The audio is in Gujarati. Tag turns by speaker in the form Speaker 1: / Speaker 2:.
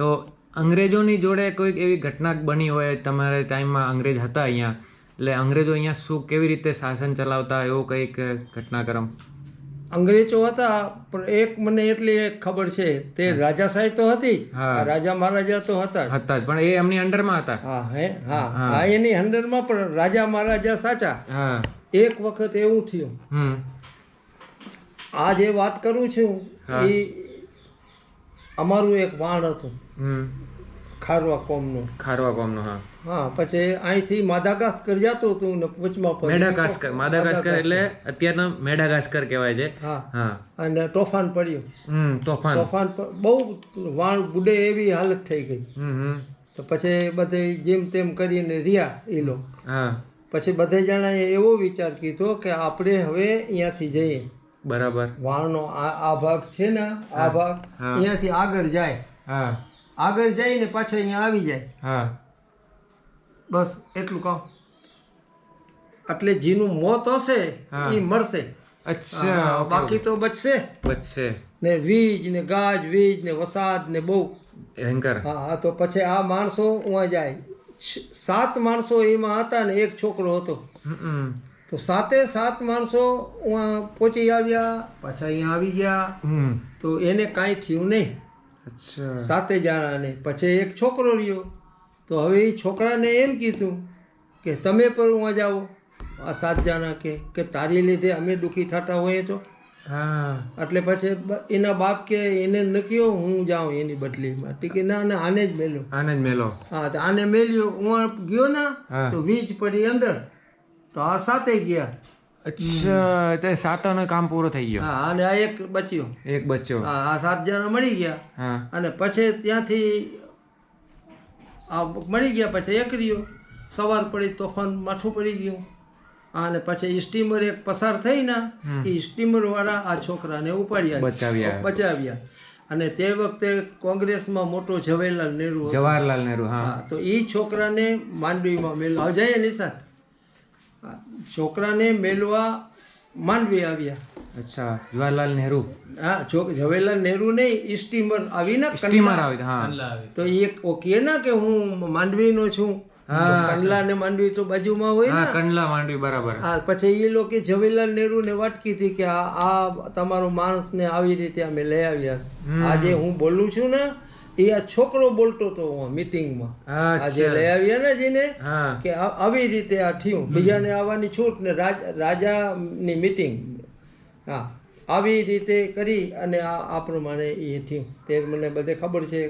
Speaker 1: તો અંગ્રેજોની જોડે કોઈક એવી ઘટના બની હોય તમારે ટાઈમમાં અંગ્રેજ હતા અહીંયા એટલે અંગ્રેજો અહીંયા શું કેવી રીતે શાસન ચલાવતા એવો કંઈક ઘટનાક્રમ?
Speaker 2: અંગ્રેજો હતા પણ એક મને એટલી ખબર છે તે રાજાશાહી તો હતી
Speaker 1: હા.
Speaker 2: રાજા મહારાજા તો હતા
Speaker 1: હતા જ પણ એ એમની અંડરમાં હતા.
Speaker 2: હા હે હા.
Speaker 1: હા.
Speaker 2: એની અંડરમાં પણ રાજા મહારાજા સાચા.
Speaker 1: હા.
Speaker 2: એક વખત એવું થયું. આ જે વાત કરું છું એ અમારું એક વાણ હતું. ખારવા કોમનું.
Speaker 1: ખારવા કોમનું હા.
Speaker 2: હા પછી અહીંથી માદાગાસ્કર જતો હતું ને વચમાં
Speaker 1: મેડાગાસ્કર માદાગાસ્કર એટલે અત્યારના મેડાગાસ્કર કહેવાય છે.
Speaker 2: હા.
Speaker 1: હા.
Speaker 2: અને તોફાન પડ્યું.
Speaker 1: હમ તોફાન.
Speaker 2: તોફાન બહુ વાણ બુડે એવી હાલત થઈ ગઈ.
Speaker 1: હમ.
Speaker 2: તો પછી બધે જેમ તેમ કરીને રહ્યા એ લોકો.
Speaker 1: હા.
Speaker 2: પછી બધે જણાએ એવો વિચાર કીધો કે આપણે હવે અહીંયાથી જઈએ.
Speaker 1: બરાબર.
Speaker 2: વાળનો આ ભાગ છે ને આ ભાગ અહીંયાથી આગળ જાય.
Speaker 1: હા.
Speaker 2: આગળ જઈને પાછા અહીંયા આવી જાય.
Speaker 1: હા.
Speaker 2: બસ એટલું કહો. એટલે જીનું મોત હશે એ મરશે.
Speaker 1: અચ્છા
Speaker 2: બાકી તો બચશે.
Speaker 1: બચશે.
Speaker 2: ને વીજ ને ગાજ વીજ ને વસાદ ને બહુ.
Speaker 1: ભયંકર.
Speaker 2: હા હા તો પછી આ માણસો ઉયાં જાય. સાત માણસો એમાં હતા ને એક છોકરો હતો. તો સાતે સાત માણસો પહોંચી આવ્યા પાછા અહીંયા આવી ગયા. તો એને કાંઈ થયું નહીં. સાતે જણાને. પછી એક છોકરો રહ્યો. તો હવે એ છોકરાને એમ કીધું કે તમે પણ ઉયાં જાઓ. આ સાત જણા કે કે તારી લીધે અમે દુઃખી થતા હોઈએ તો. એટલે પછી એના બાપ કે એને નક્યો હું જાઉં એની બદલીમાં. ટીકે ના ના આને જ મેલ્યો.
Speaker 1: આને જ મેલો
Speaker 2: હા તો આને મેલ્યો. હું ગયો ના તો વીજ પડી અંદર. તો આ સાતે ગયા.
Speaker 1: અચ્છા તે સાતોનો કામ પૂરો થઈ ગયો.
Speaker 2: હા અને આ એક બચ્યો.
Speaker 1: એક બચ્યો.
Speaker 2: હા આ સાત જણા મળી ગયા.
Speaker 1: હા.
Speaker 2: અને પછી ત્યાંથી આ મળી ગયા પછી એક રહ્યો. સવાર પડી તોફાન માથું પડી ગયું. અને પછી સ્ટીમર એક પસાર થઈ ના એ સ્ટીમર વાળા આ છોકરાને ઉપાડ્યા.
Speaker 1: બચાવ્યા.
Speaker 2: બચાવ્યા. અને તે વખતે કોંગ્રેસમાં મોટો જવાહરલાલ નહેરુ
Speaker 1: જવાહરલાલ નહેરુ હા.
Speaker 2: તો એ છોકરાને માંડવીમાં મેળવા જઈએ નિશાંત. છોકરાને મેળવા માંડવી આવ્યા.
Speaker 1: અચ્છા જવાહરલાલ નહેરુ.
Speaker 2: હા છોક જવાહરલાલ નહેરુ નહીં સ્ટીમર આવી ને
Speaker 1: સ્ટીમર આવે હા.
Speaker 2: તો એ કહે ને કે હું માંડવીનો છું. કંડલા ને માંડવી તો બાજુમાં હોય ને.
Speaker 1: કંડલા માંડવી બરાબર.
Speaker 2: હા પછી એ લોકો જવાહરલાલ નેહરુ ને વાટકી હતી કે આ તમારો માણસ ને આવી રીતે અમે લઈ આવ્યા આજે હું બોલું છું ને એ આ છોકરો બોલતો હતો મીટિંગમાં આજે લઈ આવ્યા ને જેને કે આવી રીતે આ થયું. બીજાને આવવાની છૂટ ને રાજા રાજાની મીટિંગ હા. આવી રીતે કરી અને આ પ્રમાણે એ થયું. તે મને બધે ખબર છે.